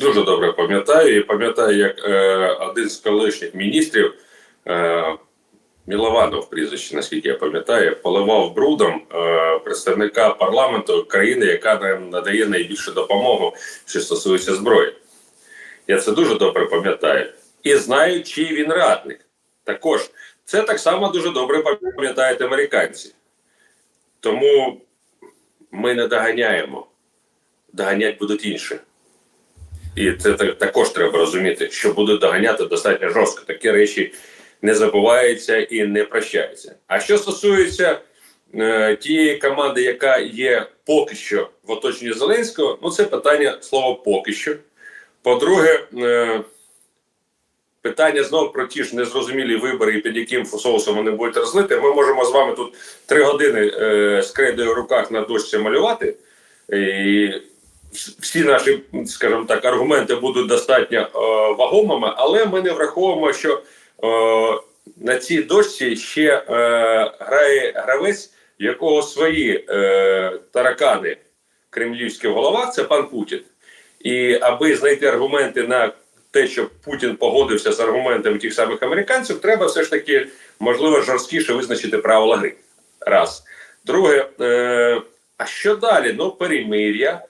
Дуже добре пам'ятаю. І пам'ятаю, як е, один з колишніх міністрів е, Мілованов, прізвище, наскільки я пам'ятаю, поливав брудом е, представника парламенту країни, яка нам надає найбільшу допомогу, що стосується зброї. Я це дуже добре пам'ятаю. І знаю, чий він радник. Також це так само дуже добре пам'ятають американці. Тому ми не доганяємо. Доганять будуть інші. І це також треба розуміти, що будуть доганяти достатньо жорстко. Такі речі не забуваються і не прощаються. А що стосується е, тієї команди, яка є поки що в оточенні Зеленського, ну це питання слова поки що. По-друге, е, питання знову про ті ж незрозумілі вибори, і під яким соусом вони будуть розлити. Ми можемо з вами тут три години е, з кредою в руках на дошці малювати. І всі наші, скажімо так, аргументи будуть достатньо е, вагомими, але ми не враховуємо, що е, на цій дошці ще е, грає гравець, якого свої е, таракани кремлівські в головах, це пан Путін. І аби знайти аргументи на те, щоб Путін погодився з аргументами тих самих американців, треба все ж таки можливо жорсткіше визначити правила гри. Раз. Друге, е, а що далі? Ну, перемир'я.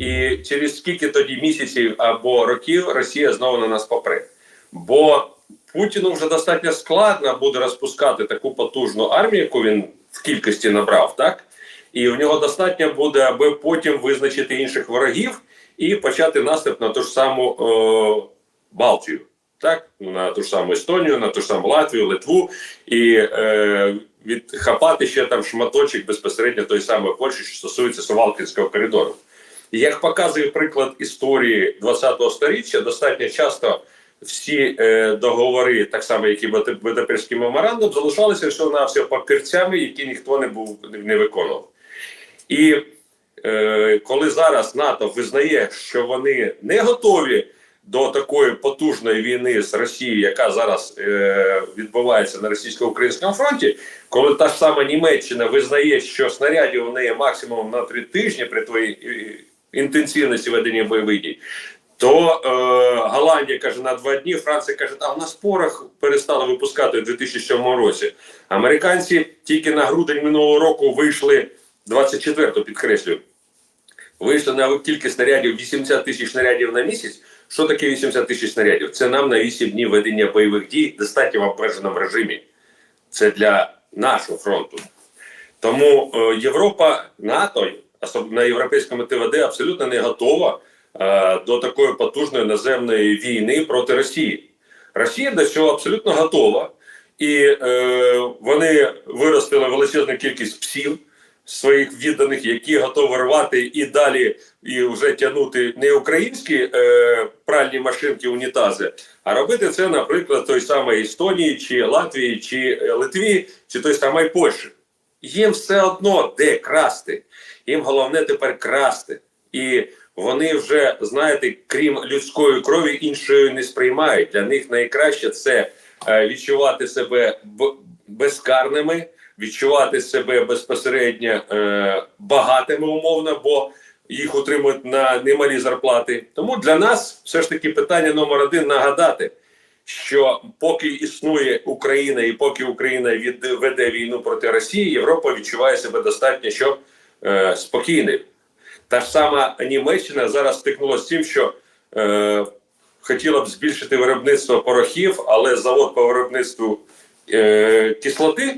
І через скільки тоді місяців або років Росія знову на нас попре. Бо Путіну вже достатньо складно буде розпускати таку потужну армію, яку він в кількості набрав, так? І в нього достатньо буде, аби потім визначити інших ворогів і почати наступ на ту ж саму о, Балтію, так? На ту ж саму Естонію, на ту ж саму Латвію, Литву і е, відхапати ще там шматочок безпосередньо той самої Польщі, що стосується Сувалкінського коридору. Як показує приклад історії 20-го сторіччя, достатньо часто всі е, договори, так само як і Буда- Будапештський меморандум, залишалися всього на все папірцями, які ніхто не був не виконував. І е, коли зараз НАТО визнає, що вони не готові до такої потужної війни з Росією, яка зараз е, відбувається на російсько-українському фронті, коли та ж сама Німеччина визнає, що снарядів у неї максимум на три тижні при твоїй е, інтенсивності ведення бойових дій, то е, Голландія каже на два дні, Франція каже, а в нас порох перестали випускати у 2007 році. Американці тільки на грудень минулого року вийшли 24-го, підкреслюю, вийшли на кількість снарядів 80 тисяч снарядів на місяць. Що таке 80 тисяч снарядів? Це нам на 8 днів ведення бойових дій достатньо в обмеженому режимі. Це для нашого фронту. Тому е, Європа, НАТО, особливо європейському ТВД, абсолютно не готова е, до такої потужної наземної війни проти Росії. Росія до цього абсолютно готова, і е, вони виростили величезну кількість псів своїх відданих, які готові рвати і далі і вже тягнути не українські е, пральні машинки, унітази, а робити це, наприклад, той самої Естонії, чи Латвії, чи е, Литві, чи той самої Польщі. Їм все одно де красти. Їм головне тепер красти. І вони вже, знаєте, крім людської крові, іншої не сприймають. Для них найкраще це е, відчувати себе безкарними, відчувати себе безпосередньо е, багатими умовно, бо їх утримують на немалі зарплати. Тому для нас все ж таки питання номер один нагадати, що поки існує Україна і поки Україна веде війну проти Росії, Європа відчуває себе достатньо що е, спокійним. Та ж сама Німеччина зараз стикнулася з тим, що е, хотіла б збільшити виробництво порохів, але завод по виробництву е, кислоти,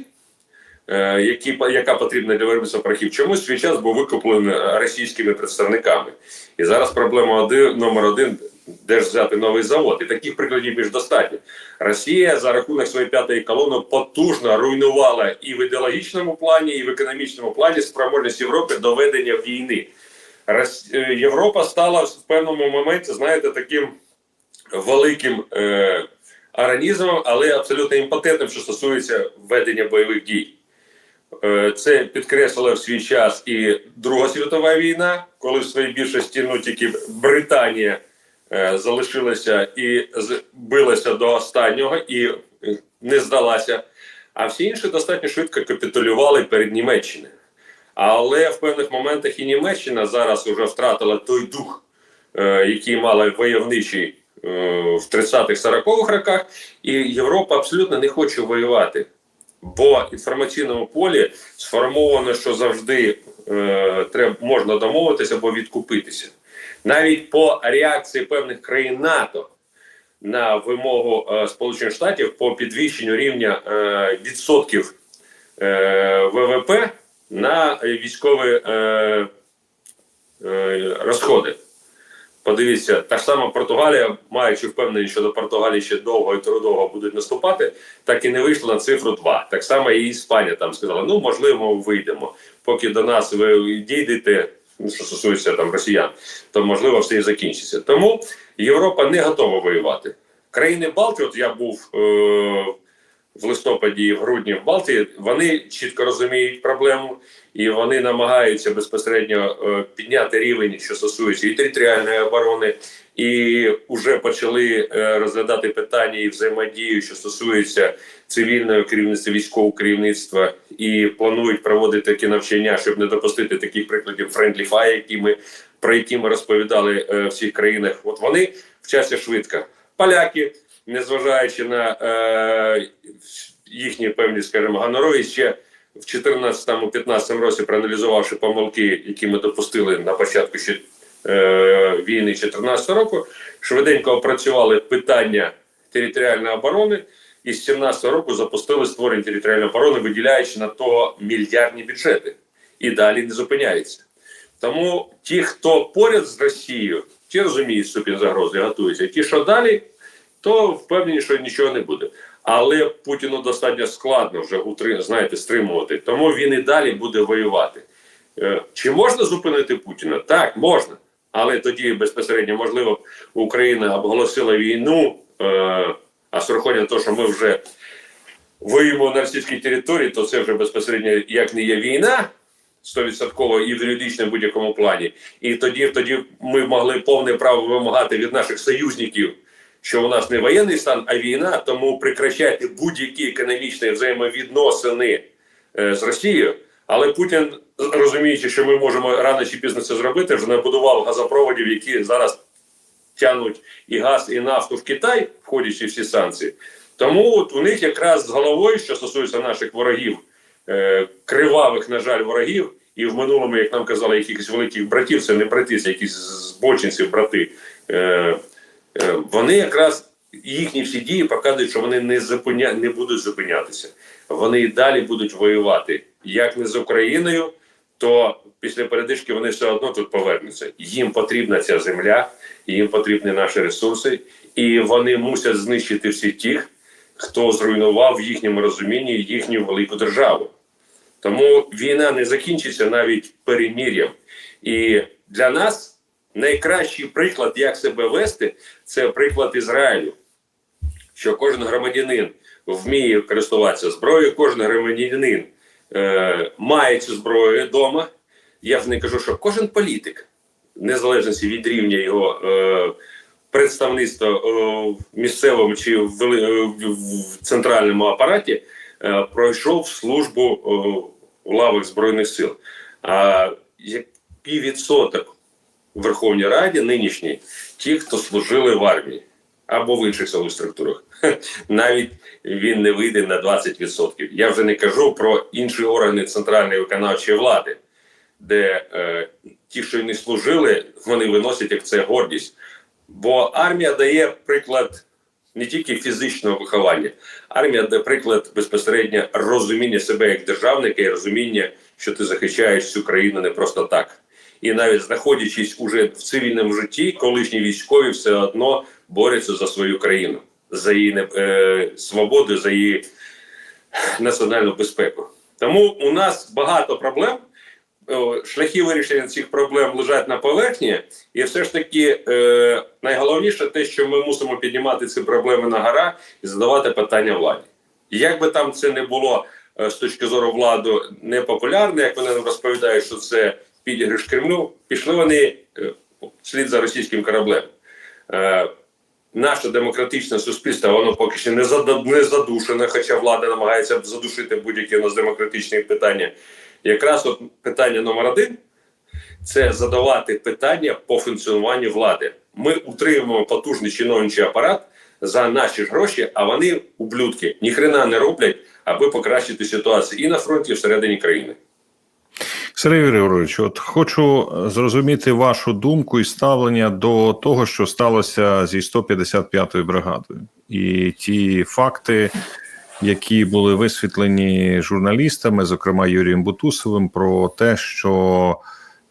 е, які, яка потрібна для виробництва порохів, чомусь свій час був викуплений російськими представниками. І зараз проблема один, номер один де ж взяти новий завод. І таких прикладів більш достатньо. Росія за рахунок своєї п'ятої колони потужно руйнувала і в ідеологічному плані, і в економічному плані спроможність Європи до ведення війни. Е, Європа стала в певному моменті, знаєте, таким великим е, аранізмом, але абсолютно імпотентним, що стосується ведення бойових дій. Е, Це підкреслила в свій час і Друга світова війна, коли в своїй більшості ну тільки Британія залишилася і билася до останнього і е, не здалася. А всі інші достатньо швидко капітулювали перед Німеччиною. Але в певних моментах і Німеччина зараз вже втратила той дух е, які мали войовничий е, в 30-х-40-х роках, і Європа абсолютно не хоче воювати. Бо в інформаційному полі сформовано, що завжди е, треба можна домовитися або відкупитися. Навіть по реакції певних країн НАТО на вимогу е, Сполучених Штатів по підвищенню рівня е, відсотків е, ВВП на військові розходи. Подивіться, та ж сама Португалія, маючи впевненість, що до Португалії ще довго і трудовго будуть наступати, так і не вийшла на цифру 2. Так само і Іспанія там сказала: ну можливо, вийдемо. Поки до нас ви дійдете, що стосується там росіян, то можливо все і закінчиться. Тому Європа не готова воювати. Країни Балтії, от я був е, в листопаді і в грудні в Балтії, вони чітко розуміють проблему і вони намагаються безпосередньо е, підняти рівень, що стосується і територіальної оборони, і вже почали е, розглядати питання і взаємодію, що стосується цивільного керівництва, військового керівництва, і планують проводити такі навчання, щоб не допустити таких прикладів Friendly Fire, які ми про які ми розповідали е, в всіх країнах. От вони вчаться швидко. Поляки, незважаючи на е, їхні певні, скажімо, гонорови, ще в 2014-2015 році, проаналізувавши помилки, які ми допустили на початку ще е, війни 2014 року, швиденько опрацювали питання територіальної оборони. І з 17 року запустили створення територіальної оборони, виділяючи на то мільярдні бюджети, і далі не зупиняється. Тому ті, хто поряд з Росією, ті розуміють ступінь загрози, готуються. Ті, що далі, то впевнені, що нічого не буде. Але Путіну достатньо складно вже знаєте, стримувати. Тому він і далі буде воювати. Е, Чи можна зупинити Путіна? Так, можна. Але тоді безпосередньо, можливо, Україна оголосила війну, е, а з урахуванням того, що ми вже воюємо на російській території, то це вже безпосередньо як не є війна. 100% і в юридичному будь-якому плані, і тоді тоді ми могли повне право вимагати від наших союзників, що у нас не воєнний стан, а війна. Тому прекращайте будь-які економічні взаємовідносини е, з Росією. Але Путін, розуміючи, що ми можемо рано чи пізно це зробити, вже набудував газопроводів, які зараз тягнуть і газ, і нафту в Китай, входячи в всі санкції. Тому от у них якраз з головою, що стосується наших ворогів, е, кривавих, на жаль, ворогів, і в минулому, як нам казали, якихось великих братів, це не брати, це якісь збочинці, брати. Е, вони якраз їхні всі дії показують, що вони не зупиня... не будуть зупинятися. Вони і далі будуть воювати як не з Україною, то після передишки вони все одно тут повернуться. Їм потрібна ця земля, їм потрібні наші ресурси, і вони мусять знищити всіх тих, хто зруйнував в їхньому розумінні їхню велику державу. Тому війна не закінчиться навіть перемір'ям. І для нас найкращий приклад, як себе вести, це приклад Ізраїлю. Що кожен громадянин вміє користуватися зброєю, кожен громадянин е, має цю зброю вдома. Я ж не кажу, що кожен політик, в незалежності від рівня його е, представництва е, в місцевому чи в, е, в, центральному апараті, е, пройшов службу е, в лавах Збройних сил. А який відсоток Верховній Раді нинішній ті, хто служили в армії або в інших силових структурах, навіть він не вийде на 20%. Я вже не кажу про інші органи центральної виконавчої влади, де е, ті, що не служили, вони виносять як це гордість. Бо армія дає приклад не тільки фізичного виховання, армія дає приклад безпосередньо розуміння себе як державника і розуміння, що ти захищаєш цю країну не просто так. І навіть знаходячись уже в цивільному житті, колишні військові все одно борються за свою країну, за її е, свободу, за її національну безпеку. Тому у нас багато проблем. Шляхи вирішення цих проблем лежать на поверхні, і все ж таки е, найголовніше те, що ми мусимо піднімати ці проблеми на гора і задавати питання владі. Як би там це не було е, з точки зору влади непопулярне, як вони нам розповідають, що це підігриш Кремлю, пішли вони е, слід за російським кораблем. Е, наше демократичне суспільство, воно поки що не задушене, хоча влада намагається задушити будь-які у нас демократичні питання. Якраз от питання номер один це задавати питання по функціонуванню влади. Ми утримуємо потужний чиновничий апарат за наші гроші, а вони ублюдки ніхрена не роблять, аби покращити ситуацію і на фронті, і всередині країни. Сергій Григорович, от хочу зрозуміти вашу думку і ставлення до того, що сталося зі 155-ю бригадою, і ті факти, які були висвітлені журналістами, зокрема Юрієм Бутусовим, про те, що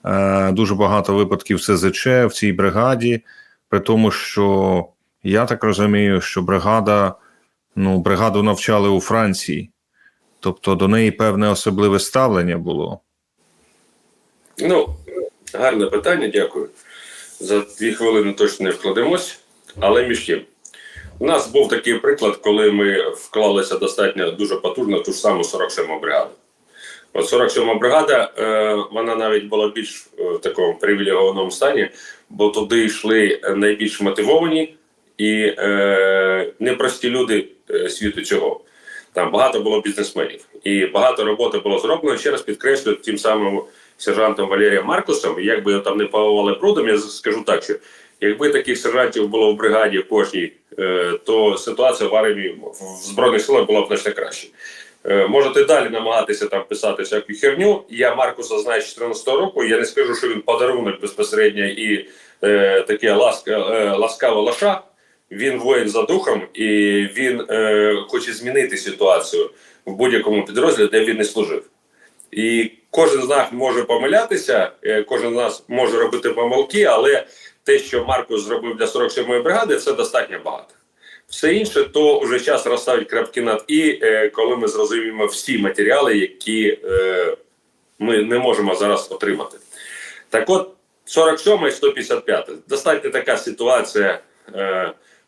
е, дуже багато випадків СЗЧ в цій бригаді, при тому, що я так розумію, що бригада, ну, бригаду навчали у Франції, тобто до неї певне особливе ставлення було. Ну, гарне питання, дякую. За дві хвилини точно не вкладемось, але між тим. У нас був такий приклад, коли ми вклалися достатньо дуже потужно ту ж саму 47-му бригаду. От 47-ма бригада, е, вона навіть була більш е, в такому привілегованому стані, бо туди йшли найбільш мотивовані і е, непрості люди е, світу цього. Там багато було бізнесменів, і багато роботи було зроблено. Ще раз підкреслюю тим самим сержантом Валерієм Маркусом. І Як би його там не павували брудом, я скажу так, що якби таких сержантів було в бригаді кожній, е, то ситуація в армії в збройних силах була б значно краще. Е, Можете далі намагатися там писати всяку херню. Я Маркуса знаю з 14 року. Я не скажу, що він подарунок безпосередньо і е, таке ласка, е, ласкава лоша. Він воїн за духом, і він е, хоче змінити ситуацію в будь-якому підрозділі, де він не служив. І кожен з нас може помилятися, е, кожен з нас може робити помилки, але те, що Маркус зробив для 47-ї бригади, це достатньо багато. Все інше, то вже час розставити крапки над і, е, коли ми зрозуміємо всі матеріали, які е, ми не можемо зараз отримати. Так от, 47 і 155. Достатньо така ситуація,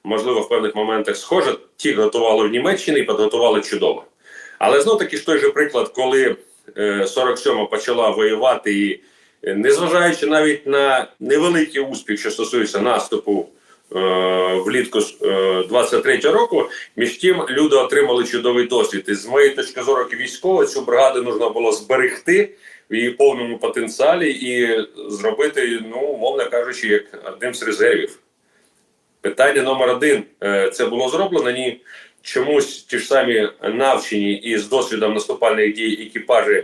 можливо, в певних моментах схожа. Ті готували в Німеччині і підготували чудово. Але знов таки ж той же приклад, коли 47 почала воювати, і е, незважаючи навіть на невеликий успіх, що стосується наступу е, влітку е, 23-го року, між тим люди отримали чудовий досвід. І з моєї точки зору, військово, цю бригаду потрібно було зберегти в її повному потенціалі і зробити, ну, умовно кажучи, як одним з резервів. Питання номер один: Е, це було зроблено ні. Чомусь ті ж самі навчені і з досвідом наступальних дій екіпажі,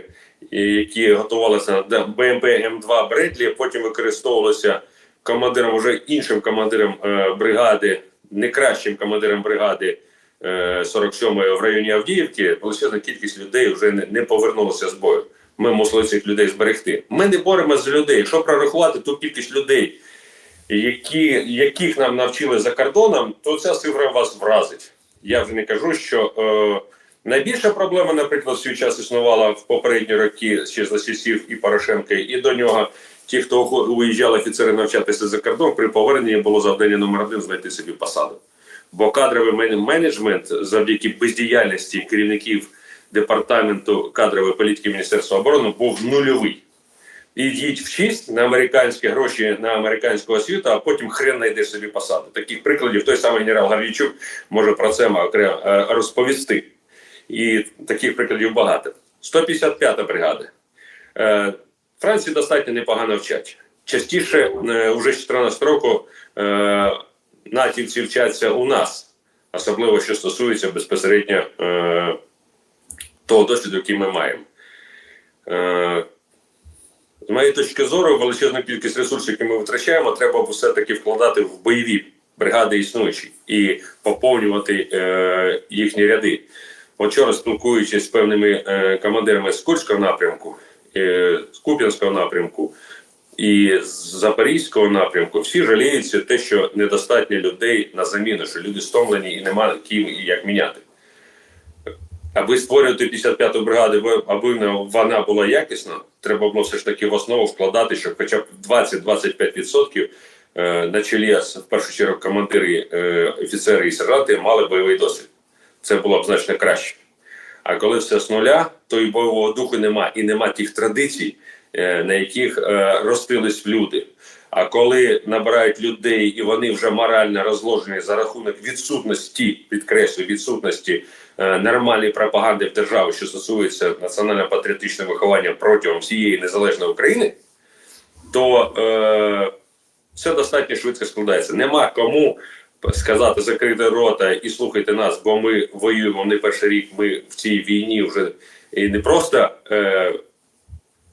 які готувалися до БМП М2 Бредлі, потім використовувалися командиром, вже іншим командиром е, бригади, не кращим командиром бригади е, 47-ї в районі Авдіївки. Величезна кількість людей вже не, повернулася з бою. Ми мусили цих людей зберегти. Ми не боремося за людей. Якщо прорахувати ту кількість людей, які, яких нам навчили за кордоном, то ця цифра вас вразить. Я вже не кажу, що е, найбільша проблема, наприклад, свій час існувала в попередні роки ще за часів і Порошенка, і до нього. Ті, хто виїжджали офіцери навчатися за кордон, при поверненні було завдання номер один знайти собі посаду. Бо кадровий менеджмент завдяки бездіяльності керівників департаменту кадрової політики Міністерства оборони був нульовий. Ідіть вчись на американські гроші на американську освіту, а потім хрен знайдеш собі посаду. Таких прикладів той самий генерал Гаврійчук може про це окремо е, розповісти. І таких прикладів багато. 155-та бригада. Е, Франції достатньо непогано вчать. Частіше, е, вже з 14 року, е, натівці вчаться у нас, особливо що стосується безпосередньо е, того досвіду, який ми маємо. З моєї точки зору, величезну кількість ресурсів, які ми витрачаємо, треба все-таки вкладати в бойові бригади існуючі і поповнювати е, їхні ряди. Вчора спілкуючись з певними е, командирами з Курського напрямку, е, з Куп'янського напрямку і з Запорізького напрямку, всі жаліються те, що недостатньо людей на заміну, що люди стомлені і немає ким і як міняти. Аби створювати 55-ту бригаду, аби вона була якісна, треба було все ж таки в основу вкладати, щоб хоча б 20-25% е, на чолі, в першу чергу, командири, е, офіцери і сержанти мали бойовий досвід. Це було б значно краще. А коли все з нуля, то і бойового духу нема, і нема тих традицій, е, на яких ростились люди. А коли набирають людей і вони вже морально розложені за рахунок відсутності, підкреслю, відсутності нормальної пропаганди в державі, що стосується національно-патріотичного виховання протягом всієї незалежної України, то е, все достатньо швидко складається. Нема кому сказати закрити рота і слухайте нас, бо ми воюємо не перший рік. Ми в цій війні вже і не просто е,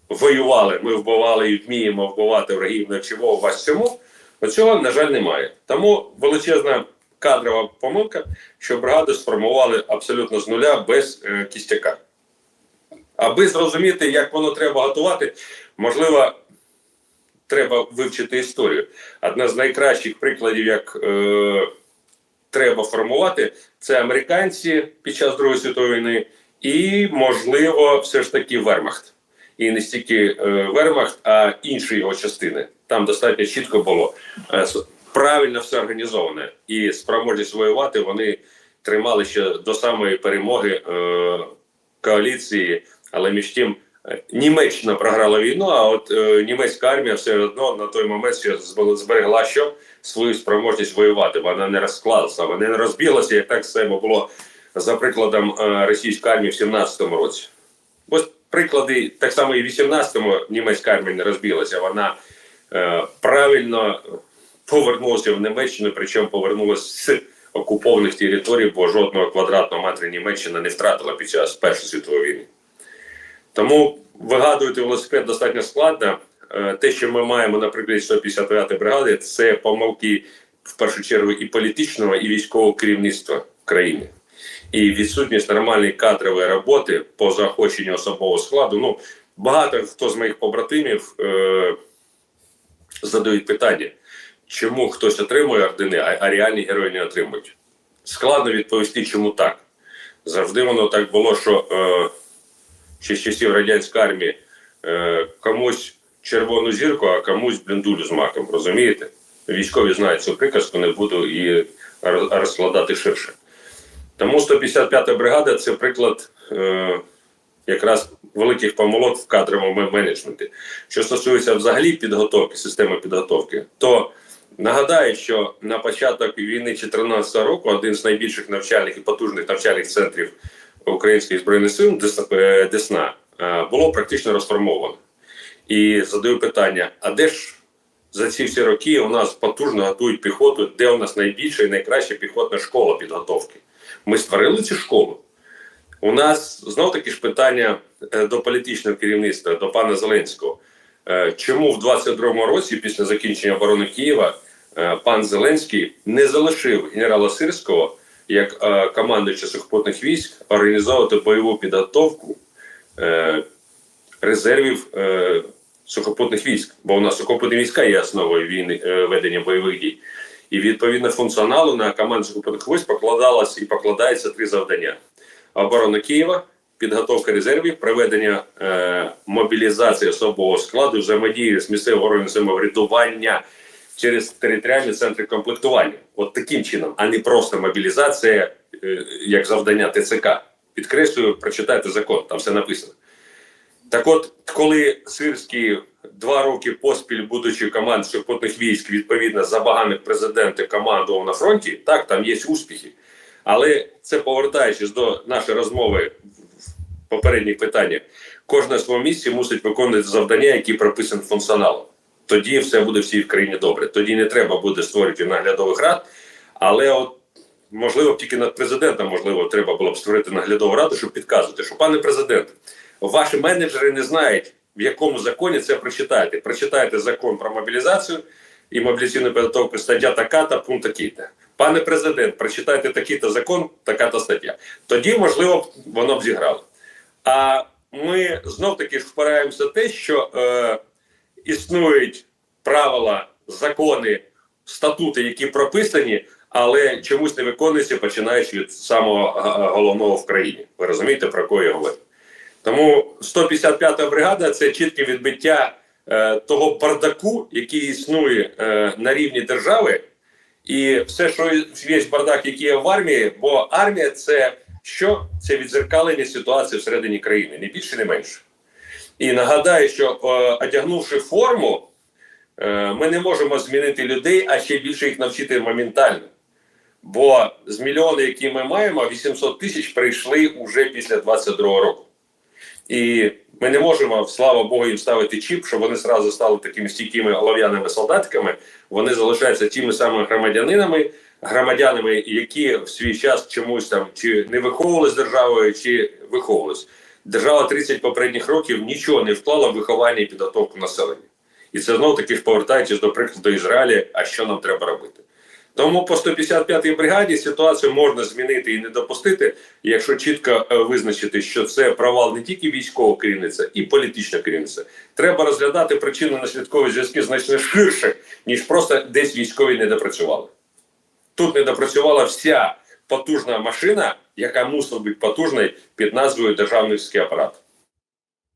воювали, ми вбивали і вміємо вбивати врагів, навчимо вас цьому. Оцього, на жаль, немає. Тому величезна кадрова помилка, що бригади сформували абсолютно з нуля без е, кістяка. Аби зрозуміти, як воно треба готувати, можливо, треба вивчити історію. Одна з найкращих прикладів, як е, треба формувати, це американці під час Другої світової війни, і, можливо, все ж таки Вермахт. І не стільки е, Вермахт, а інші його частини. Там достатньо чітко було е, правильно все організоване. І спроможність воювати вони тримали ще до самої перемоги е, коаліції, але між тим. е, Німеччина програла війну, а от е, німецька армія все одно на той момент ще зберегла що свою спроможність воювати. Вона не розклалася, вона не розбіглася, як так само було за прикладом е, російської армії в 17-му році. Ось приклади так само і в 18-му німецька армія не розбилася. Вона е, правильно повернулася в Німеччину, причому повернулася з окупованих територій, бо жодного квадратного метра Німеччина не втратила під час Першої світової війни. Тому вигадувати велосипед достатньо складно. Е, Те, що ми маємо, наприклад, 159 бригади, це помилки в першу чергу і політичного, і військового керівництва країни. І відсутність нормальної кадрової роботи по заохоченню особового складу. Ну, багато хто з моїх побратимів е, задають питання, чому хтось отримує ордени, а, реальні герої не отримують. Складно відповісти, чому так. Завжди воно так було, що е, з часів радянської армії е, комусь червону зірку, а комусь бліндулю з маком. Розумієте? Військові знають цю приказку, не буду роз- розкладати ширше. Тому 155-та бригада це приклад е, якраз великих помилок в кадровому менеджменті. Що стосується взагалі підготовки, системи підготовки, то нагадаю, що на початок війни 2014 року один з найбільших навчальних і потужних навчальних центрів українських збройних сил Десна, е, Десна е, було практично розформовано. І задаю питання: а де ж за ці всі роки у нас потужно готують піхоту, де у нас найбільша і найкраща піхотна школа підготовки? Ми створили цю школу. У нас знов таки ж питання е, до політичного керівництва, до пана Зеленського. Чому в 22-му році, після закінчення оборони Києва, пан Зеленський не залишив генерала Сирського як е, командуюча сухопутних військ організовувати бойову підготовку е, резервів е, сухопутних військ? Бо у нас сухопутні війська є основою війни е, ведення бойових дій. І відповідно функціоналу на команду сухопутних військ покладалось і покладається три завдання: оборона Києва, підготовка резервів, проведення е, мобілізації особового складу, взаємодії з місцевим органом самоврядування через територіальні центри комплектування. От таким чином, а не просто мобілізація е, як завдання ТЦК. Підкреслюю, прочитайте закон, там все написано. Так от, коли Сирський два роки поспіль, будучи команд сухопутних військ, відповідно забаганих президенти командував на фронті, так, там є успіхи. Але це повертаючись до нашої розмови в попередніх питаннях, кожна своєму місці мусить виконувати завдання, які прописані функціоналом. Тоді все буде всій в країні добре. Тоді не треба буде створювати наглядових рад, але от можливо тільки над президентом можливо треба було б створити наглядову раду, щоб підказувати, що пане президент, ваші менеджери не знають, в якому законі це прочитаєте. Прочитайте закон про мобілізацію і мобілізаційну підготовку, стаття така та пункт такий-то. Пане президент, прочитайте такий-то закон, така-то стаття. Тоді, можливо, воно б зіграло. А ми знов таки ж впираємося те, що е, існують правила, закони, статути, які прописані, але чомусь не виконуються, починаючи від самого головного в країні. Ви розумієте, про кого я говорю? Тому 155-та бригада це чітке відбиття е, того бардаку, який існує е, на рівні держави, і все, що є бардак, який є в армії, бо армія це що? Це відзеркалення ситуації всередині країни, не більше, не менше. І нагадаю, що е, одягнувши форму, е, ми не можемо змінити людей, а ще більше їх навчити моментально. Бо з мільйони, які ми маємо, 800 тисяч прийшли уже після 22 року. І ми не можемо, слава Богу, їм ставити чіп, щоб вони зразу стали такими стійкими олов'яними солдатиками. Вони залишаються тими самими громадянинами, громадянами, які в свій час чомусь там чи не виховувались державою, чи виховувались. Держава 30 попередніх років нічого не вклала в виховання і підготовку населення. І це знов таки ж повертаючись до прикладу Ізраїля, а що нам треба робити. Тому по 155-й бригаді ситуацію можна змінити і не допустити, якщо чітко е, визначити, що це провал не тільки військового керівництва, і політичного керівництва. Треба розглядати причинно наслідкові зв'язки значно ширше, ніж просто десь військові не допрацювали. Тут не допрацювала вся потужна машина, яка мусила бути потужною під назвою державницький апарат.